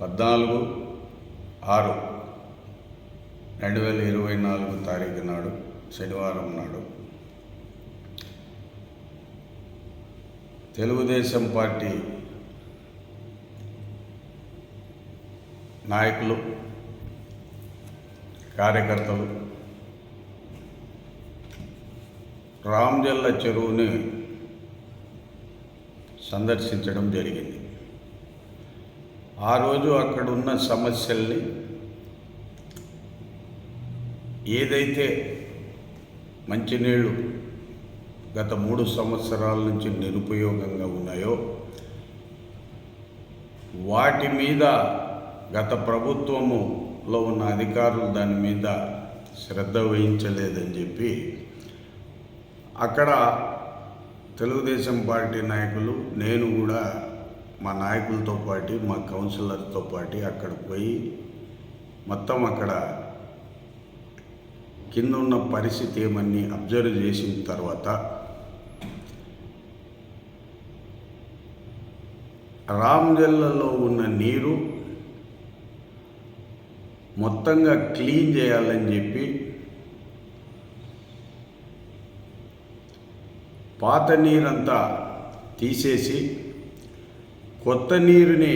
పద్నాలుగు ఆరు రెండు వేల ఇరవై నాలుగు తారీఖు నాడు శనివారం నాడు. తెలుగుదేశం పార్టీ నాయకులు కార్యకర్తలు రామ్జల్ల చెరువుని సందర్శించడం జరిగింది. ఆ రోజు అక్కడ ఉన్న సమస్యల్ని ఏదైతే మంచినీళ్ళు గత మూడు సంవత్సరాల నుంచి నిరుపయోగంగా ఉన్నాయో వాటి మీద గత ప్రభుత్వములో ఉన్న అధికారులు దాని మీద శ్రద్ధ వహించలేదని చెప్పి అక్కడ తెలుగుదేశం పార్టీ నాయకులు నేను కూడా మా నాయకులతో పాటు మా కౌన్సిలర్తో పాటు అక్కడ పోయి మొత్తం అక్కడ కింద ఉన్న పరిస్థితి ఏమని అబ్జర్వ్ చేసిన తర్వాత రామ్జల్లలో ఉన్న నీరు మొత్తంగా క్లీన్ చేయాలని చెప్పి పాత నీరంతా తీసేసి కొత్త నీరుని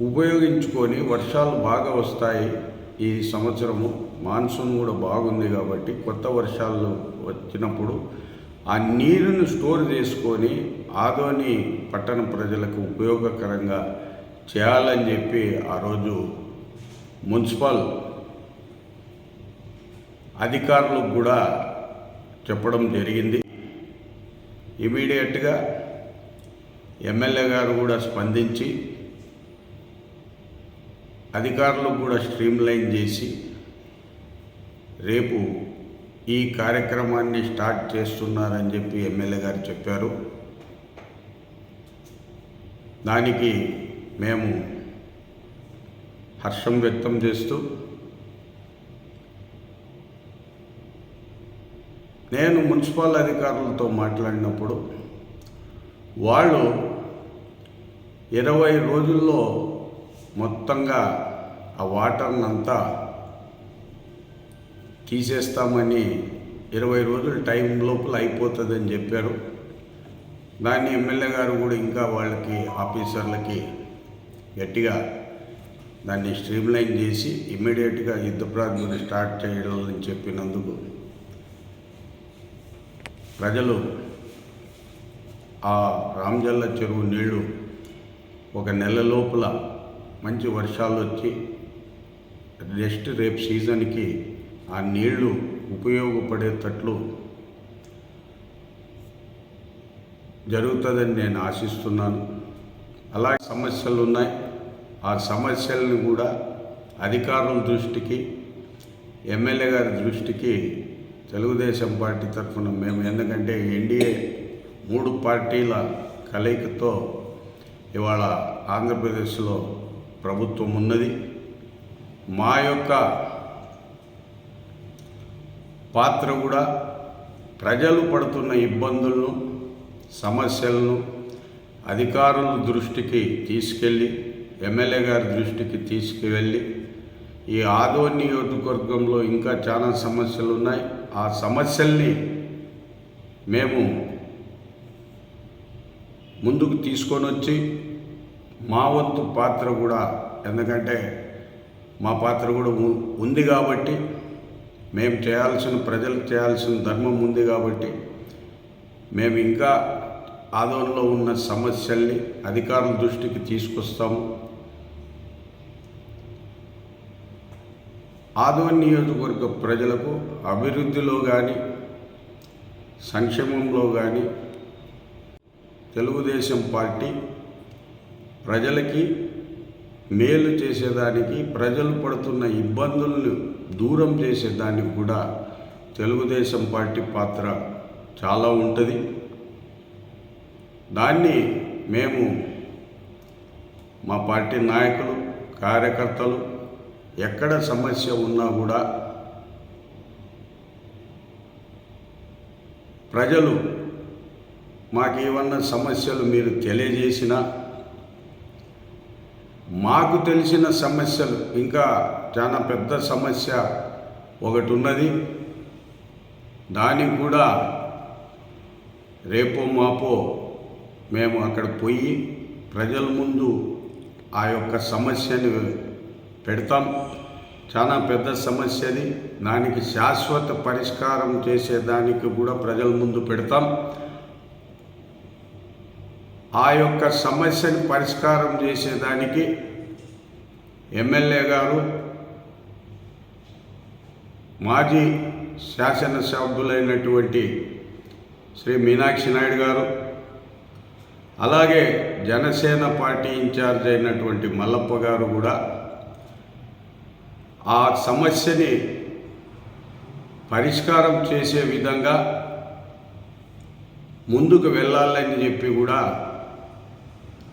ఉపయోగించుకొని వర్షాలు బాగా వస్తాయి ఈ సంవత్సరము. మాన్సూన్ కూడా బాగుంది కాబట్టి కొత్త వర్షాలు వచ్చినప్పుడు ఆ నీరును స్టోర్ చేసుకొని ఆదోని పట్టణ ప్రజలకు ఉపయోగకరంగా చేయాలని చెప్పి ఆ రోజు మున్సిపల్ అధికారులకు కూడా చెప్పడం జరిగింది. ఇమీడియట్గా ఎమ్మెల్యే గారు కూడా స్పందించి అధికారులకు కూడా స్ట్రీమ్లైన్ చేసి రేపు ఈ కార్యక్రమాన్ని స్టార్ట్ చేస్తున్నారని చెప్పి ఎమ్మెల్యే గారు చెప్పారు. దానికి మేము హర్షం వ్యక్తం చేస్తూ నేను మున్సిపల్ అధికారులతో మాట్లాడినప్పుడు వాళ్ళు ఇరవై రోజుల్లో మొత్తంగా ఆ వాటర్నంతా తీసేస్తామని ఇరవై రోజుల టైం లోపల అయిపోతుందని చెప్పారు. దాన్ని ఎమ్మెల్యే గారు కూడా ఇంకా వాళ్ళకి ఆఫీసర్లకి గట్టిగా దాన్ని స్ట్రీమ్లైన్ చేసి ఇమ్మీడియట్గా యుద్ధ ప్రాంతం స్టార్ట్ చేయడం అని చెప్పినందుకు ప్రజలు ఆ రామజల్ల చెరువు నీళ్ళు ఒక నెల లోపల మంచి వర్షాలు వచ్చి నెక్స్ట్ రేపు సీజన్కి ఆ నీళ్ళు ఉపయోగపడేటట్లు జరుగుతుందని నేను ఆశిస్తున్నాను. అలాగే సమస్యలు ఉన్నాయి. ఆ సమస్యలను కూడా అధికారుల దృష్టికి ఎమ్మెల్యే గారి దృష్టికి తెలుగుదేశం పార్టీ తరఫున మేము ఎందుకంటే ఎన్డీఏ మూడు పార్టీల కలయికతో ఇవాళ ఆంధ్రప్రదేశ్లో ప్రభుత్వం ఉన్నది. మా యొక్క పాత్ర కూడా ప్రజలు పడుతున్న ఇబ్బందులను సమస్యలను అధికారుల దృష్టికి తీసుకెళ్ళి ఎమ్మెల్యే గారి దృష్టికి తీసుకువెళ్ళి ఈ ఆదో నియోజకవర్గంలో ఇంకా చాలా సమస్యలు ఉన్నాయి. ఆ సమస్యల్ని మేము ముందుకు తీసుకొని వచ్చి మా వంతు పాత్ర కూడా ఎందుకంటే మా పాత్ర కూడా ఉంది కాబట్టి మేము చేయాల్సిన ప్రజలు చేయాల్సిన ధర్మం ఉంది కాబట్టి మేము ఇంకా ఆదోళనలో ఉన్న సమస్యల్ని అధికారుల దృష్టికి తీసుకొస్తాము. ఆదోన్ నియోజకవర్గ ప్రజలకు అభివృద్ధిలో కానీ సంక్షేమంలో కానీ తెలుగుదేశం పార్టీ ప్రజలకి మేలు చేసేదానికి ప్రజలు పడుతున్న ఇబ్బందులను దూరం చేసేదానికి కూడా తెలుగుదేశం పార్టీ పాత్ర చాలా ఉంటుంది. దాన్ని మేము మా పార్టీ నాయకులు కార్యకర్తలు ఎక్కడ సమస్య ఉన్నా కూడా ప్రజలు మాకేమన్నా సమస్యలు మీరు తెలియజేసినా మాకు తెలిసిన సమస్యలు ఇంకా చాలా పెద్ద సమస్య ఒకటి ఉన్నది దానికి కూడా రేపో మాపో మేము అక్కడ పోయి ప్రజల ముందు ఆ యొక్క సమస్యని పెడతాం. చాలా పెద్ద సమస్య అది. దానికి శాశ్వత పరిష్కారం చేసేదానికి కూడా ప్రజల ముందు పెడతాం. ఆ యొక్క సమస్యని పరిష్కారం చేసేదానికి ఎమ్మెల్యే గారు మాజీ శాసనసభ్యులైనటువంటి శ్రీ మీనాక్షి నాయుడు గారు అలాగే జనసేన పార్టీ ఇన్ఛార్జ్ అయినటువంటి మల్లప్ప గారు కూడా ఆ సమస్యని పరిష్కారం చేసే విధంగా ముందుకు వెళ్ళాలని చెప్పి కూడా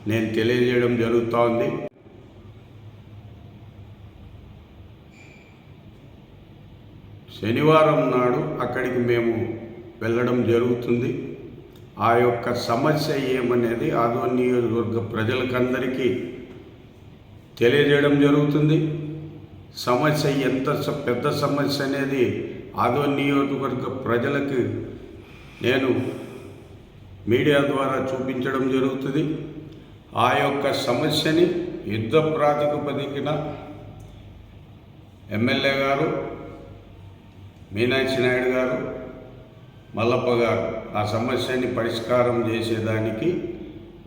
నేను తెలియజేయడం జరుగుతూ ఉంది శనివారం నాడు అక్కడికి మేము వెళ్ళడం జరుగుతుంది. ఆ యొక్క సమస్య ఏమనేది ఆదోన్ నియోజకవర్గ ప్రజలకందరికీ తెలియజేయడం జరుగుతుంది. సమస్య ఎంత స- పెద్ద సమస్య అనేది ఆదోన్ నియోజకవర్గ ప్రజలకు నేను మీడియా ద్వారా చూపించడం జరుగుతుంది. ఆ యొక్క సమస్యని యుద్ధ ప్రాతిపదికన ఎమ్మెల్యే గారు మీనాక్షి నాయుడు గారు మల్లప్ప గారు ఆ సమస్యని పరిష్కారం చేసేదానికి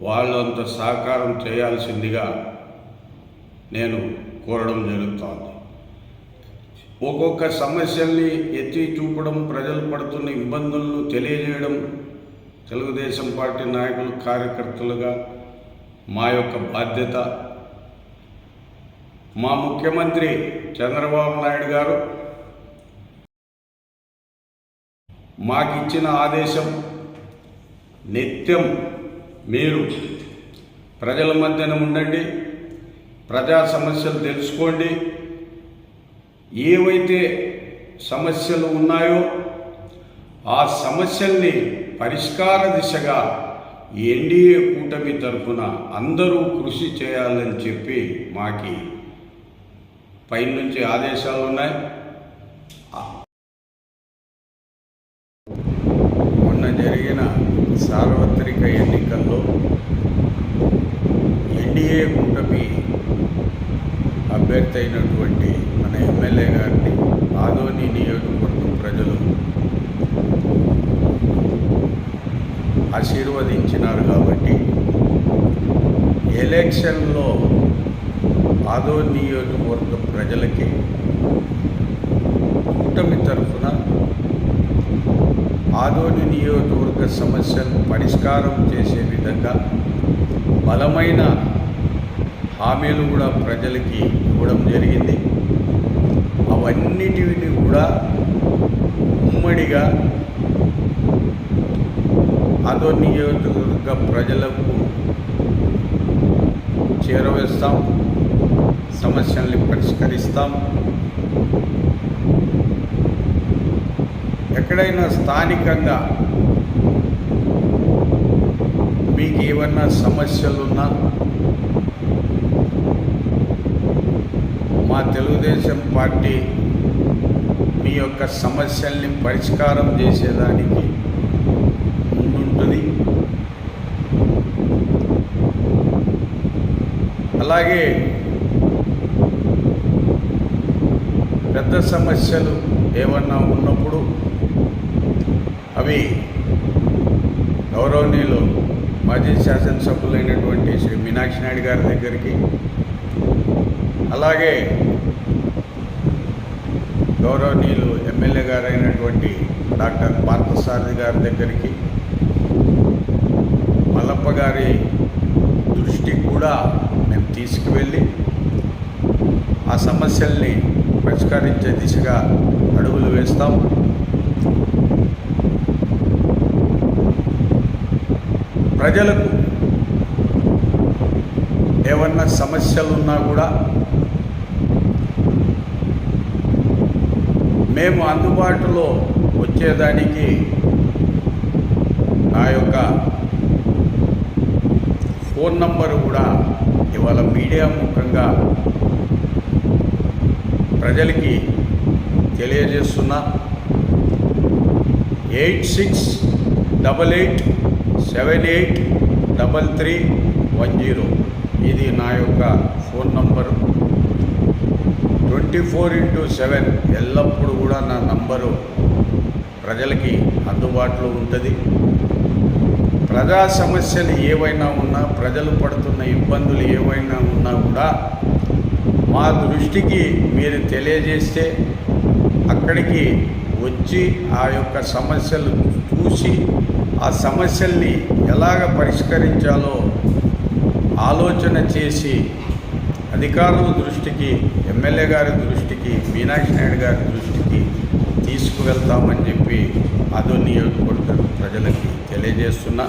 వాళ్ళంత సహకారం చేయాల్సిందిగా నేను కోరడం జరుగుతోంది. ఒక్కొక్క సమస్యల్ని ఎత్తి చూపడం ప్రజలు పడుతున్న ఇబ్బందులను తెలియజేయడం తెలుగుదేశం పార్టీ నాయకులు కార్యకర్తలుగా మా యొక్క బాధ్యత. మా ముఖ్యమంత్రి చంద్రబాబు నాయుడు గారు మాకిచ్చిన ఆదేశం నిత్యం మీరు ప్రజల మధ్యన ఉండండి ప్రజా సమస్యలు తెలుసుకోండి ఏవైతే సమస్యలు ఉన్నాయో ఆ సమస్యల్ని పరిష్కార దిశగా ఎన్డీఏ కూటమి తరఫున అందరూ కృషి చేయాలని చెప్పి మాకి పైనుంచి ఆదేశాలు ఉన్నాయి. మొన్న జరిగిన సార్వత్రిక ఎన్నికల్లో ఎన్డీఏ కూటమి అభ్యర్థి అయినటువంటి మన ఎమ్మెల్యే గారిని ఆదోని నియోజకవర్గం ప్రజలు ఆశీర్వదించినారు కాబట్టి ఎలక్షన్లో ఆదో నియోజకవర్గ ప్రజలకి కూటమి తరఫున ఆదోని నియోజకవర్గ సమస్యను పరిష్కారం చేసే విధంగా బలమైన హామీలు కూడా ప్రజలకి ఇవ్వడం జరిగింది. అవన్నిటిని కూడా ఉమ్మడిగా అదో నియోజకవర్గ ప్రజలకు చేరవేస్తాం సమస్యల్ని పరిష్కరిస్తాం. ఎక్కడైనా స్థానికంగా మీకు ఏమన్నా సమస్యలున్నా మా తెలుగుదేశం పార్టీ మీ యొక్క సమస్యల్ని పరిష్కారం చేసేదానికి ముందుంటుంది. అలాగే పెద్ద సమస్యలు ఏమన్నా ఉన్నప్పుడు అవి గౌరవనీయులు మాజీ శాసనసభ్యులైనటువంటి శ్రీ మీనాక్షి నాయుడు గారి దగ్గరికి అలాగే గౌరవనీయులు ఎమ్మెల్యే గారైనటువంటి డాక్టర్ పార్థసారథి గారి దగ్గరికి మల్లప్ప గారి దృష్టికి కూడా మేము తీసుకువెళ్ళి ఆ సమస్యల్ని పరిష్కరించే దిశగా అడుగులు వేస్తాం. ప్రజలకు ఏమన్నా సమస్యలు ఉన్నా కూడా మేము అందుబాటులో వచ్చేదానికి నా యొక్క ఫోన్ నంబరు కూడా ఇవాళ మీడియా ముఖంగా ప్రజలకి తెలియజేస్తున్నా. Eight six double eight seven eight double three one zero. ఇది నా యొక్క phone number. Twenty four into seven ఎల్లప్పుడూ కూడా నా నంబరు ప్రజలకి అందుబాటులో ఉంటుంది. ప్రజా సమస్యలు ఏవైనా ఉన్నా ప్రజలు పడుతున్న ఇబ్బందులు ఏవైనా ఉన్నా కూడా మా దృష్టికి మీరు తెలియజేస్తే అక్కడికి వచ్చి ఆ యొక్క సమస్యలు చూసి ఆ సమస్యల్ని ఎలాగ పరిష్కరించాలో ఆలోచన చేసి అధికారుల దృష్టికి ఎమ్మెల్యే గారి దృష్టికి మీనాక్షి నాయుడు గారి దృష్టికి తీసుకువెళ్తామని చెప్పి అదో నియోజకవర్గ ప్రజలకి తెలియజేస్తున్నా.